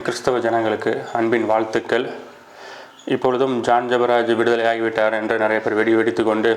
கிறிஸ்தவ ஜனங்களுக்கு அன்பின் வாழ்த்துக்கள் இப்பொழுதும் ஜான் ஜபராஜ் விடுதலை ஆகிவிட்டார் என்று நிறைய பேர் வெடி வெடித்து கொண்டு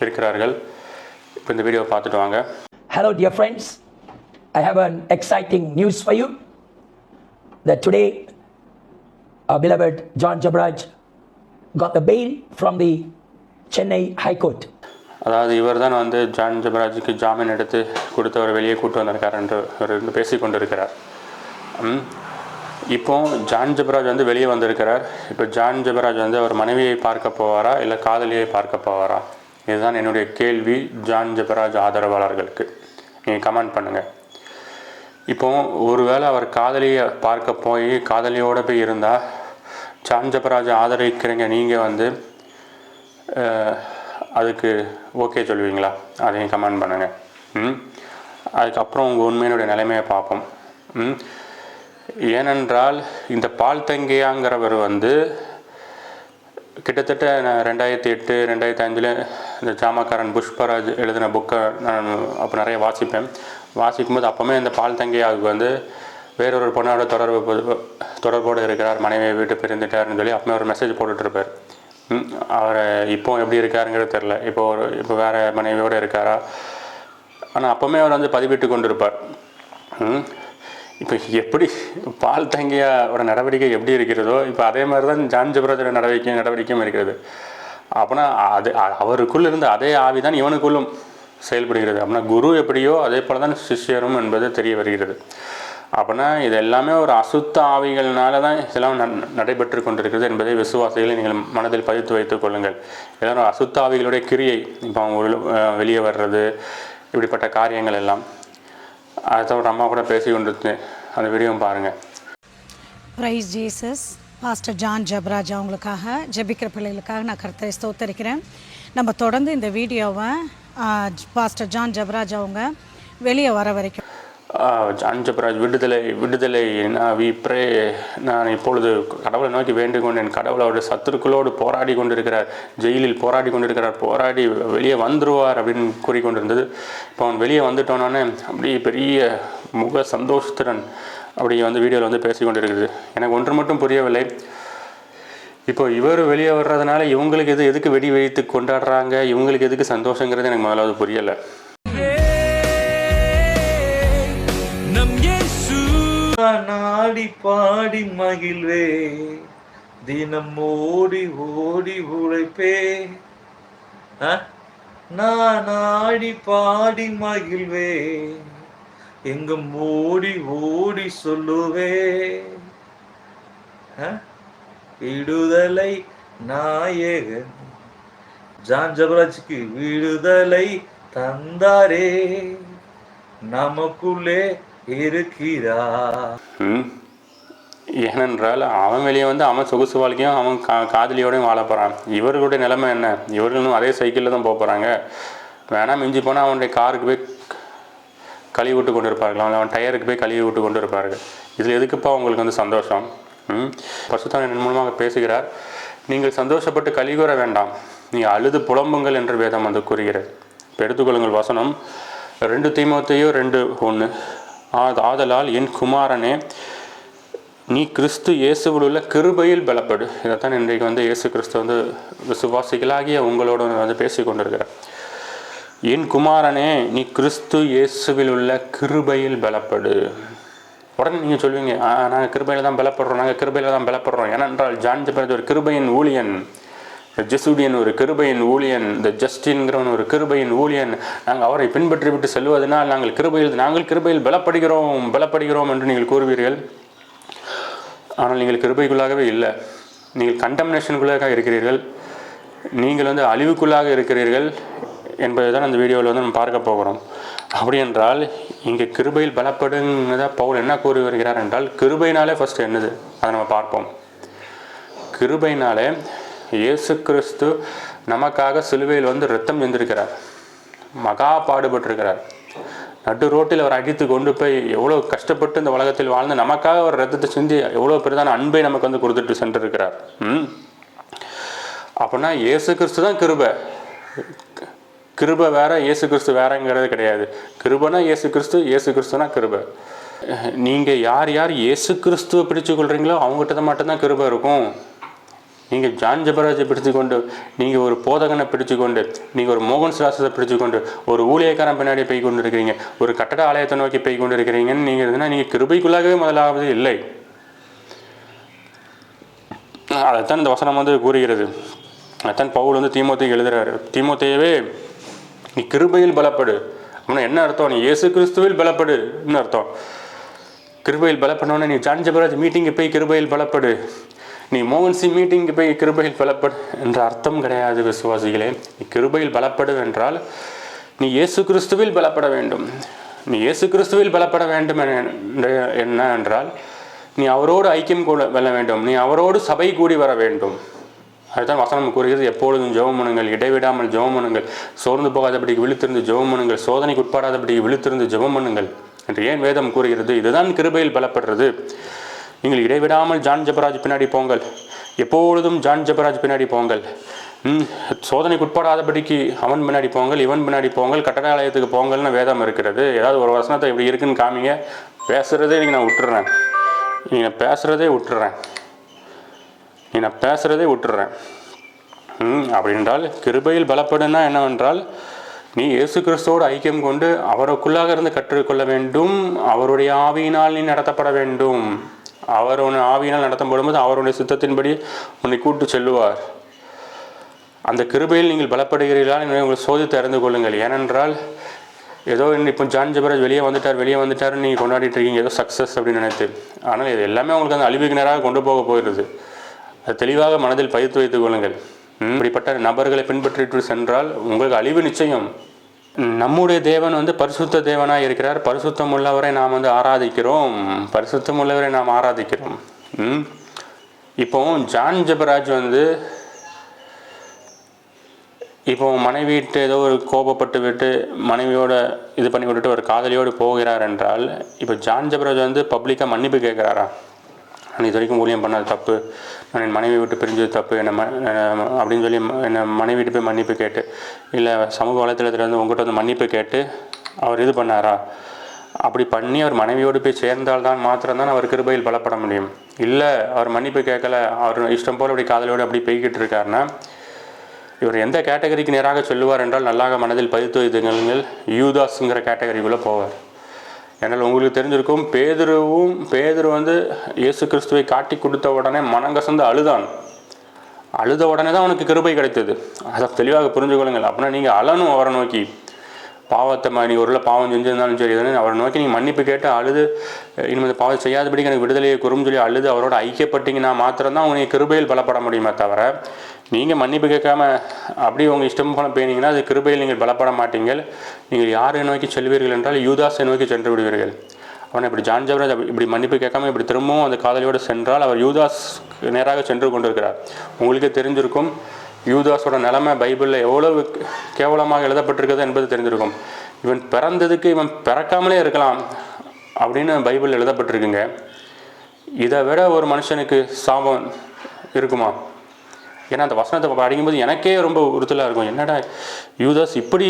இருக்கிறார்கள் இப்போ இந்த வீடியோவை பார்த்துட்டு வாங்க friends. I have an exciting news for you that today our beloved John Jabraj got the bail from the Chennai High Court. அதாவது இவர் தான் வந்து ஜான் ஜபராஜுக்கு ஜாமீன் எடுத்து கொடுத்தவர் வெளியே கூட்டு வந்திருக்கார் என்று அவர் வந்து பேசி கொண்டிருக்கிறார் ம். இப்போ ஜான் ஜபராஜ் வந்து வெளியே வந்திருக்கிறார். இப்போ ஜான் ஜபராஜ் வந்து அவர் மனைவியை பார்க்க போவாரா? இல்லை காதலியை பார்க்க போவாரா? இதுதான் என்னுடைய கேள்வி. ஜான் ஜபராஜ் ஆதரவாளர்களுக்கு. நீங்கள் கமெண்ட் பண்ணுங்கள் இப்போ ஒருவேளை அவர் காதலியை பார்க்க போய் காதலியோடு போய் இருந்தால் ஜான் ஜபராஜ் ஆதரிக்கிறீங்க நீங்கள் வந்து அதுக்கு ஓகே சொல்லுவீங்களா அதையும் கமெண்ட் பண்ணுங்கள் ம்? அதுக்கப்புறம் உங்கள் உண்மையினுடைய நிலைமையை பார்ப்போம். ம்? ஏனென்றால் இந்த பால் தங்கியாங்கிறவர் வந்து கிட்டத்தட்ட நான் ரெண்டாயிரத்தி எட்டு ரெண்டாயிரத்தி அஞ்சில் இந்த ஜாமக்காரன் புஷ்பராஜ் எழுதின புக்கை நான் அப்போ நிறைய வாசிப்பேன். வாசிக்கும்போது அப்போவுமே இந்த பால் தங்கியாவுக்கு வந்து வேறொரு பொண்ணோட தொடர்பு தொடர்போடு இருக்கிறார் மனைவியை விட்டு பிரிந்துட்டார்னு சொல்லி அப்போமே ஒரு மெசேஜ் போட்டுட்ருப்பார். அவர் இப்போ எப்படி இருக்காருங்கிறது தெரில இப்போ ஒரு இப்போ வேறு மனைவியோடு இருக்காரா? ஆனால் அப்போவுமே அவர் வந்து பதிவிட்டு கொண்டிருப்பார். இப்போ எப்படி பால் தங்கியோட நடவடிக்கை எப்படி இருக்கிறதோ இப்போ அதே மாதிரி தான் ஜான் ஜபராஜோட நடவடிக்கை நடவடிக்கையும் இருக்கிறது. அப்படின்னா அது அ- அவருக்குள் இருந்த அதே ஆவி தான் இவனுக்குள்ளும் செயல்படுகிறது. அப்படின்னா குரு எப்படியோ அதே போல தான் சிஷ்யரும் என்பது தெரிய வருகிறது. அப்படின்னா இது எல்லாமே ஒரு அசுத்த ஆவிகள்னால தான் இதெல்லாம் ந- நடைபெற்று கொண்டிருக்கிறது என்பதை விசுவாசிகளை நீங்கள் மனதில் பதித்து வைத்துக் கொள்ளுங்கள். இதெல்லாம் ஒரு அசுத்த ஆவிகளுடைய கிரியை. இப்போ அவங்க வெளியே வர்றது இப்படிப்பட்ட காரியங்கள் எல்லாம். அதோட அம்மா கூட பேசி கொண்டு அந்த வீடியோவும் பாருங்கள் praise Jesus pastor John Jabraj அவங்களுக்காக ஜெபிக்கிற பிள்ளைகளுக்காக நான் கர்த்தரை ஸ்தோத்தரிக்கிறேன். நம்ம தொடர்ந்து இந்த வீடியோவை பாஸ்டர் ஜான் ஜப்ராஜ் அவங்க வெளியே வர வரைக்கும் அஞ்சபிராஜ் விடுதலை விடுதலை நான் விப்ரே நான் இப்பொழுது கடவுளை நோக்கி வேண்டிக் கொண்டேன் கடவுள் அவருடைய சத்துருக்களோடு போராடி கொண்டிருக்கிறார். ஜெயிலில் போராடி கொண்டிருக்கிறார். போராடி வெளியே வந்துருவார் அப்படின்னு கூறிக்கொண்டிருந்தது. இப்போ அவன் வெளியே வந்துட்டோன்னே அப்படியே பெரிய முக சந்தோஷத்துடன் அப்படி வந்து வீடியோவில் வந்து பேசி எனக்கு ஒன்று மட்டும் புரியவில்லை. இப்போ இவர் வெளியே வர்றதுனால இவங்களுக்கு எது எதுக்கு வெடி வைத்து கொண்டாடுறாங்க? இவங்களுக்கு எதுக்கு சந்தோஷங்கிறது எனக்கு முதலாவது புரியலை. நாடி பாடி மகிழ்வே தினம் ஓடி ஓடி உழைப்பே ஆ? நான் ஆடி பாடி மகிழ்வே எங்கும் ஓடி ஓடி சொல்லுவே ஆ? விடுதலை நாயகன். ஜான் ஜபராஜுக்கு விடுதலை தந்தாரே. நமக்குள்ளே இருக்கிறா. ஏனென்றால் அவன் வெளியே வந்து அவன் சொகுசு வாழ்க்கையும் அவன் கா காதலியோடையும் வாழ போகிறான் இவர்களுடைய நிலைமை என்ன? இவர்களும் அதே சைக்கிளில் தான் போக போகிறாங்க வேணாம் மிஞ்சி போனால் அவனுடைய காருக்கு போய் கழுவி விட்டு கொண்டு இருப்பார்கள் அவன் அவன் டயருக்கு போய் கழுவி விட்டு கொண்டு இருப்பார்கள் இதில் எதுக்குப்பா உங்களுக்கு வந்து சந்தோஷம்? ம். பசுத்தான் என் மூலமாக பேசுகிறார். நீங்கள் சந்தோஷப்பட்டு கலிகூற வேண்டாம். நீ அழுது புலம்புங்கள் என்று வேதம் வந்து கூறுகிறது. இப்போ எடுத்துக்கொள்ளுங்கள் வசனம். ரெண்டு தீமத்தையோ ரெண்டு ஒன்று ஆதலால் என் குமாரனே நீ கிறிஸ்து இயேசுவில் உள்ள கிருபையில் பலப்படு. இதைத்தான் இன்றைக்கு வந்து இயேசு கிறிஸ்து வந்து விசுவாசிகளாகிய உங்களோட வந்து பேசி கொண்டிருக்கிறார். என் குமாரனே நீ கிறிஸ்து இயேசுவில் உள்ள கிருபையில் பலப்படு. உடனே நீங்கள் சொல்வீங்க நாங்கள் கிருபையில் தான் பலப்படுறோம் நாங்கள் கிருபையில் தான் பலப்படுறோம். ஏனென்றால் ஜான் ஜபரத் ஒரு கிருபையின் ஊழியன். ஜெசூடியன் ஒரு கிருபையின் ஊழியன் இந்த ஜஸ்டின்கிறவன் ஒரு கிருபையின் ஊழியன். நாங்கள் அவரை பின்பற்றி விட்டு செல்வதனால் நாங்கள் கிருபையில் நாங்கள் கிருபையில் பலப்படுகிறோம் பலப்படுகிறோம் என்று நீங்கள் கூறுவீர்கள். ஆனால் நீங்கள் கிருபைக்குள்ளாகவே இல்லை. நீங்கள் கண்டம்னேஷனுக்குள்ளாக இருக்கிறீர்கள். நீங்கள் வந்து அழிவுக்குள்ளாக இருக்கிறீர்கள் என்பதை தான் அந்த வீடியோவில் வந்து நம்ம பார்க்க போகிறோம். அப்படி என்றால் இங்கே கிருபையில் பலப்படுங்கிறத பவுல் என்ன கூறி வருகிறார் என்றால் கிருபையினாலே ஃபஸ்ட்டு என்னது? அதை நம்ம பார்ப்போம். கிருபையினாலே இயேசு கிறிஸ்து நமக்காக சிலுவையில் வந்து ரத்தம் எந்திருக்கிறார். மகா பாடுபட்டிருக்கிறார். நடு ரோட்டில் அவர் அடித்து கொண்டு போய் எவ்வளோ கஷ்டப்பட்டு இந்த உலகத்தில் வாழ்ந்து நமக்காக ஒரு ரத்தத்தை சிந்தி எவ்வளோ பெரிதான அன்பை நமக்கு வந்து கொடுத்துட்டு சென்றிருக்கிறார். ம். அப்படின்னா இயேசு கிறிஸ்து தான் கிருபை. கிருபை வேற இயேசு கிறிஸ்து வேறங்கிறது கிடையாது. கிருபைனா இயேசு கிறிஸ்து இயேசு கிறிஸ்துனா கிருபை. நீங்கள் யார் யார் இயேசு கிறிஸ்துவை பிடிச்சு கொள்கிறீங்களோ அவங்ககிட்ட தான் மட்டும்தான் கிருபை இருக்கும். நீங்கள் ஜான் ஜபராஜை பிடிச்சு கொண்டு நீங்கள் ஒரு போதகனை பிடிச்சு கொண்டு நீங்கள் ஒரு மோகன் சுராசத்தை பிடிச்சு கொண்டு ஒரு ஊழியக்காரன் பின்னாடி போய் கொண்டு இருக்கிறீங்க ஒரு கட்டட ஆலயத்தை நோக்கி போய் கொண்டு இருக்கிறீங்கன்னு நீங்கள் இருந்ததுன்னா நீங்கள் கிருபைக்குள்ளாகவே முதலாவது இல்லை. அதைத்தான் இந்த வசனம் வந்து கூறுகிறது. அதுதான் பவுல் வந்து தீமோத்தைக்கு எழுதுறாரு. தீமோத்தையவே நீ கிருபையில் பலப்படு. அப்படின்னா என்ன அர்த்தம்? நீ இயேசு கிறிஸ்துவில் பலப்படுன்னு அர்த்தம். கிருபையில் பலப்படணும்னா நீ ஜான் ஜபராஜ் மீட்டிங்கு போய் கிருபையில் பலப்படு. நீ மோகன் சிங் மீட்டிங்க்கு போய் கிருபையில் பலப்படு என்ற அர்த்தம் கிடையாது விசுவாசிகளே. நீ கிருபையில் பலப்படு என்றால் நீ இயேசு கிறிஸ்துவில் பலப்பட வேண்டும். நீ இயேசு கிறிஸ்துவில் பலப்பட வேண்டும் என- என்ன என்றால் நீ அவரோடு ஐக்கியம் கூட வெல்ல வேண்டும். நீ அவரோடு சபை கூடி வர வேண்டும். அதுதான் வசனம் கூறுகிறது. எப்பொழுதும் ஜெபம் இடைவிடாமல் ஜெபம் சோர்ந்து போகாதபடிக்கு விழுத்திருந்து ஜெபம் சோதனைக்கு உட்படாதபடிக்கு விழுத்திருந்து ஜெபம் என்று ஏன் வேதம் கூறுகிறது? இதுதான் கிருபையில் பலப்படுறது. நீங்கள் இடைவிடாமல் ஜான் ஜபராஜ் பின்னாடி போங்கள். எப்பொழுதும் ஜான் ஜபராஜ் பின்னாடி போங்கள். ம், சோதனைக்கு உட்படாதபடிக்கு அவன் பின்னாடி போங்கள் இவன் பின்னாடி போங்கள் கட்டடாலயத்துக்கு போங்கள்னு வேதம் இருக்கிறது. ஏதாவது ஒரு வசனத்தை இப்படி இருக்குன்னு காமிங்க. பேசுகிறதே நீங்கள் நான் விட்டுறேன் நீங்கள் பேசுகிறதே விட்டுறேன் நீ நான் பேசுகிறதே விட்டுறேன் ம், அப்படின்றால் கிருபையில் பலப்படுன்னா என்னவென்றால் நீ இயேசு கிறிஸ்துவோடு ஐக்கியம் கொண்டு அவருக்குள்ளாக இருந்து கற்றுக்கொள்ள வேண்டும். அவருடைய ஆவியினால் நீ நடத்தப்பட வேண்டும். அவர் உன்னை ஆவியினால் நடத்தப்படும்போது அவருடைய சித்தத்தின்படி உன்னை கூட்டு செல்லுவார். அந்த கிருபையில் நீங்கள் பலப்படுகிறீர்களா என்று உங்களை சோதித்து அறிந்து கொள்ளுங்கள். ஏனென்றால் ஏதோ இப்போ ஜான் ஜபராஜ் வெளியே வந்துட்டார் வெளியே வந்துட்டாருன்னு நீங்கள் கொண்டாடிட்டு இருக்கீங்க ஏதோ சக்ஸஸ் அப்படின்னு நினைத்து. ஆனால் இது எல்லாமே உங்களுக்கு அந்த அழிவு கிணறாக கொண்டு போக போயிடுது அது தெளிவாக மனதில் பயிர்த்து வைத்துக் கொள்ளுங்கள். இப்படிப்பட்ட நபர்களை பின்பற்றிட்டு சென்றால் உங்களுக்கு அழிவு நிச்சயம். நம்முடைய தேவன் வந்து பரிசுத்த தேவனாக இருக்கிறார். பரிசுத்தம் உள்ளவரை நாம் வந்து ஆராதிக்கிறோம். பரிசுத்தம் உள்ளவரை நாம் ஆராதிக்கிறோம். ம். இப்போ ஜான் ஜபராஜ் வந்து இப்போ மனைவிட்டு ஏதோ ஒரு கோபப்பட்டு விட்டு மனைவியோட இது பண்ணி விட்டுட்டு ஒரு காதலியோடு போகிறார் என்றால் இப்போ ஜான் ஜபராஜ் வந்து பப்ளிக்காக மன்னிப்பு கேட்குறாரா? நான் இது வரைக்கும் ஊழியம் பண்ணது தப்பு நான் என் மனைவி விட்டு பிரிஞ்சது தப்பு என்னை ம அப்படின்னு சொல்லி என்னை மனைவி விட்டு போய் மன்னிப்பு கேட்டு இல்லை சமூக வலைத்தளத்தில் வந்து உங்கள்கிட்ட வந்து மன்னிப்பு கேட்டு அவர் இது பண்ணாரா? அப்படி பண்ணி அவர் மனைவியோடு போய் சேர்ந்தால்தான் மாத்திரம்தான் அவர் கிருபையில் பலப்பட முடியும். இல்லை அவர் மன்னிப்பு கேட்கல அவர் இஷ்டம் போல் அப்படி காதலோடு அப்படி போய்கிட்டு இருக்காருன்னா இவர் எந்த கேட்டகரிக்கு நேராக சொல்லுவார் என்றால் நல்லாக மனதில் பதித்து வைத்துங்கள் யூதாஸ்ங்கிற கேட்டகரிக்குள்ளே போவார். ஏன்னால் உங்களுக்கு தெரிஞ்சிருக்கும் பேதுருவும் பேதுரு வந்து இயேசு கிறிஸ்துவை காட்டி கொடுத்த உடனே மனங்கசந்து அழுதான். அழுத உடனே தான் அவனுக்கு கிருபை கிடைத்தது. அதை தெளிவாக புரிஞ்சுக்கொள்ளுங்கள் அப்படின்னா நீங்கள் அழணும் அவரை நோக்கி. பாவத்தை நீ ஒரு பாவம் செஞ்சிருந்தாலும் சரி எதுன்னு அவரை நோக்கி நீங்கள் மன்னிப்பு கேட்டு அழுது. இனிமேல் இந்த பாவம் செய்யாதபடிக்கு எனக்கு விடுதலையை குறும் சொல்லி அழுது அவரோட ஐக்கியப்பட்டீங்கன்னா மாத்திரம்தான் உங்களுக்கு கிருபையில் பலப்பட முடியுமே தவிர நீங்கள் மன்னிப்பு கேட்காம அப்படி உங்கள் இஷ்டம் போல போயினீங்கன்னா அது கிருபையில் நீங்கள் பலப்பட மாட்டீங்கள். நீங்கள் யாரை நோக்கி செல்வீர்கள் என்றால் யூதாஸை நோக்கி சென்று விடுவீர்கள். அவனை இப்படி ஜான் ஜவராஜ் இப்படி மன்னிப்பு கேட்காம இப்படி திரும்பவும் அந்த காதலியோடு சென்றால் அவர் யூதாஸ் நேராக சென்று கொண்டிருக்கிறார். உங்களுக்கே தெரிஞ்சிருக்கும் யூதாஸோட நிலைமை பைபிளில் எவ்வளவு கேவலமாக எழுதப்பட்டிருக்கிறது என்பது தெரிஞ்சிருக்கும் இவன் பிறந்ததுக்கு இவன் பிறக்காமலே இருக்கலாம் அப்படின்னு பைபிள் எழுதப்பட்டிருக்குங்க. இதை விட ஒரு மனுஷனுக்கு சாபம் இருக்குமா? ஏன்னா அந்த வசனத்தை படிக்கும்போது எனக்கே ரொம்ப உறுத்தலாக இருக்கும். என்னடா யூதாஸ் இப்படி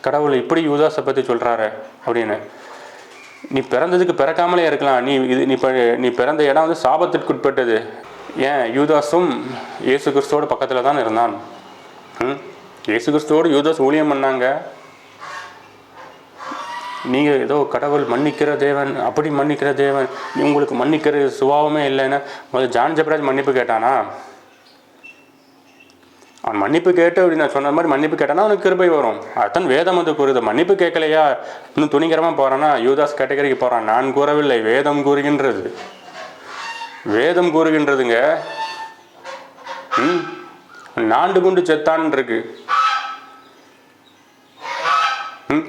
கடவுள் இப்படி யூதாஸை பற்றி சொல்கிறாரு அப்படின்னு. நீ பிறந்ததுக்கு பிறக்காமலே இருக்கலாம். நீ இது நீ நீ பிறந்த இடம் வந்து சாபத்திற்கு உட்பட்டது ஏன்? யூதாஸும் இயேசு கிறிஸ்துவோட பக்கத்தில் தான் இருந்தான். ம்? இயேசு கிறிஸ்துவோடு யூதாஸ் ஊழியம் பண்ணாங்க. நீங்கள் ஏதோ கடவுள் மன்னிக்கிற தேவன் அப்படி மன்னிக்கிற தேவன் உங்களுக்கு மன்னிக்கிற சுபாவமே இல்லைன்னா முதல்ல ஜான் ஜபராஜ் மன்னிப்பு கேட்டானா? அவன் மன்னிப்பு கேட்டு அப்படி நான் சொன்ன மாதிரி மன்னிப்பு கேட்டானா? அவனுக்கு கிருபை வரும். அதுதான் வேதம் வந்து கூறுது. மன்னிப்பு கேட்கலையா? இன்னும் துணிகரமாக போகிறானா யூதாஸ் கேட்டகரிக்கு போகிறான் நான் கூறவில்லை. வேதம் கூறுகின்றது. வேதம் கூறுகின்றதுங்க. ம் நாண்டு குண்டு செத்தான் இருக்கு ம்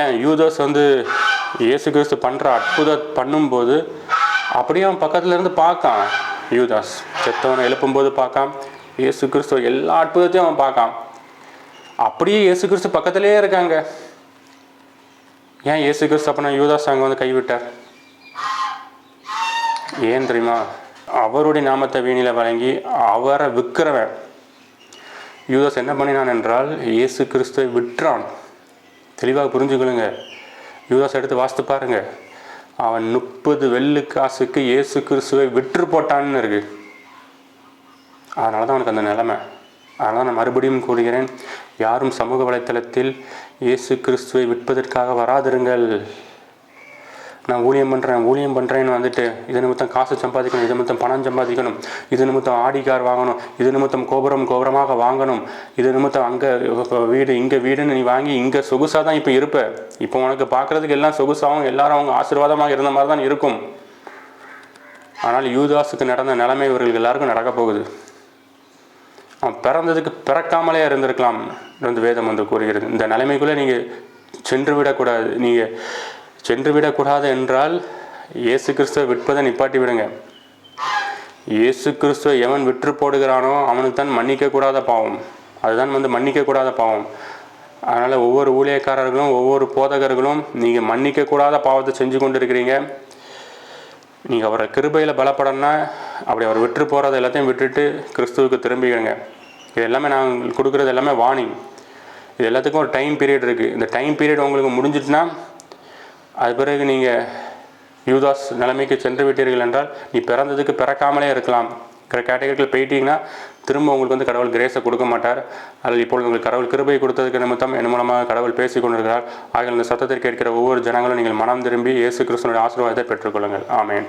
ஏன் யூதாஸ் வந்து இயேசு கிறிஸ்து பண்ணுற அற்புதம் பண்ணும்போது அப்படியே அவன் பக்கத்துல இருந்து பார்க்கான். யூதாஸ் செத்தவனை எழுப்பும்போது பார்க்கான். இயேசு கிறிஸ்து எல்லா அற்புதத்தையும் அவன் பார்க்கான். அப்படியே இயேசு கிறிஸ்து பக்கத்திலேயே இருக்காங்க. ஏன் இயேசு கிறிஸ்து அப்போ யூதாஸ் அங்கே வந்து கைவிட்டார்? ஏன் தெரியுமா? அவருடைய நாமத்தை வீணில வழங்கி அவரை விற்கிறவன் யூதாஸ் என்ன பண்ணினான் என்றால் இயேசு கிறிஸ்துவை விற்றான். தெளிவாக புரிஞ்சுக்கொள்ளுங்க. யூதாஸ் எடுத்து வாசித்து பாருங்க. அவன் முப்பது வெள்ளு காசுக்கு இயேசு கிறிஸ்துவை விற்று போட்டான்னு இருக்கு. அதனால தான் அவனுக்கு அந்த நிலைமை. அதனால் நான் மறுபடியும் கூறுகிறேன் யாரும் சமூக வலைத்தளத்தில் இயேசு கிறிஸ்துவை விற்பதற்காக வராதிருங்கள். நான் ஊழியம் பண்ணுறேன் ஊழியம் பண்ணுறேன்னு வந்துட்டு இது நிமித்தம் காசு சம்பாதிக்கணும் இது நிமித்தம் பணம் சம்பாதிக்கணும் இது நிமித்தம் ஆடி கார் வாங்கணும் இது நிமித்தம் கோபுரம் கோபுரமாக வாங்கணும் இது நிமித்தம் அங்கே வீடு இங்கே வீடுன்னு நீ வாங்கி இங்கே சொகுசாக தான் இப்போ இருப்ப. இப்போ உனக்கு பார்க்குறதுக்கு எல்லாம் சொகுசாகவும் எல்லாரும் அவங்க ஆசீர்வாதமாக இருந்த மாதிரி தான் இருக்கும். ஆனால் யூதாஸுக்கு நடந்த நிலைமை இவர்கள் எல்லாருக்கும் நடக்க போகுது. அவன் பிறந்ததுக்கு பிறக்காமலே இருந்திருக்கலாம் வந்து வேதம் வந்து கூறுகிறது. இந்த நிலைமைக்குள்ளே நீங்கள் சென்று விடக்கூடாது. நீங்கள் சென்று விடக்கூடாது என்றால் இயேசு கிறிஸ்துவை விற்பதை நிப்பாட்டி விடுங்க இயேசு கிறிஸ்துவை எவன் விற்று போடுகிறானோ அவனுக்கு தான் மன்னிக்கக்கூடாத பாவம். அதுதான் வந்து மன்னிக்கக்கூடாத பாவம். அதனால் ஒவ்வொரு ஊழியக்காரர்களும் ஒவ்வொரு போதகர்களும் நீங்கள் மன்னிக்கக்கூடாத பாவத்தை செஞ்சு கொண்டு இருக்கிறீங்க நீங்கள் அவரை கிருபையில் பலப்படணும்னா அப்படி அவர் விற்று போகிறத எல்லாத்தையும் விட்டுட்டு கிறிஸ்துவுக்கு திரும்பிடுங்க இது எல்லாமே நாங்கள் கொடுக்குறது எல்லாமே வார்னிங் இது எல்லாத்துக்கும் ஒரு டைம் பீரியட் இருக்குது இந்த டைம் பீரியட் உங்களுக்கு முடிஞ்சிட்டுனா அது பிறகு நீங்கள் யூதாஸ் நிலைமைக்கு சென்று விட்டீர்கள் என்றால் நீ பிறந்ததுக்கு பிறக்காமலே இருக்கலாம். இருக்கிற போயிட்டீங்கன்னா திரும்ப உங்களுக்கு வந்து கடவுள் கிரேஸை கொடுக்க மாட்டார். அதில் இப்பொழுது உங்களுக்கு கடவுள் கிருபை கொடுத்ததுக்கு நிமித்தம் என் மூலமாக கடவுள் பேசி கொண்டிருக்கிறார். ஆகிய இந்த சத்தத்தை கேட்கிற ஒவ்வொரு ஜனங்களும் நீங்கள் மனம் திரும்பி இயேசு கிறிஸ்துவனுடைய ஆசீர்வாதத்தை பெற்றுக்கொள்ளுங்கள். ஆமேன்.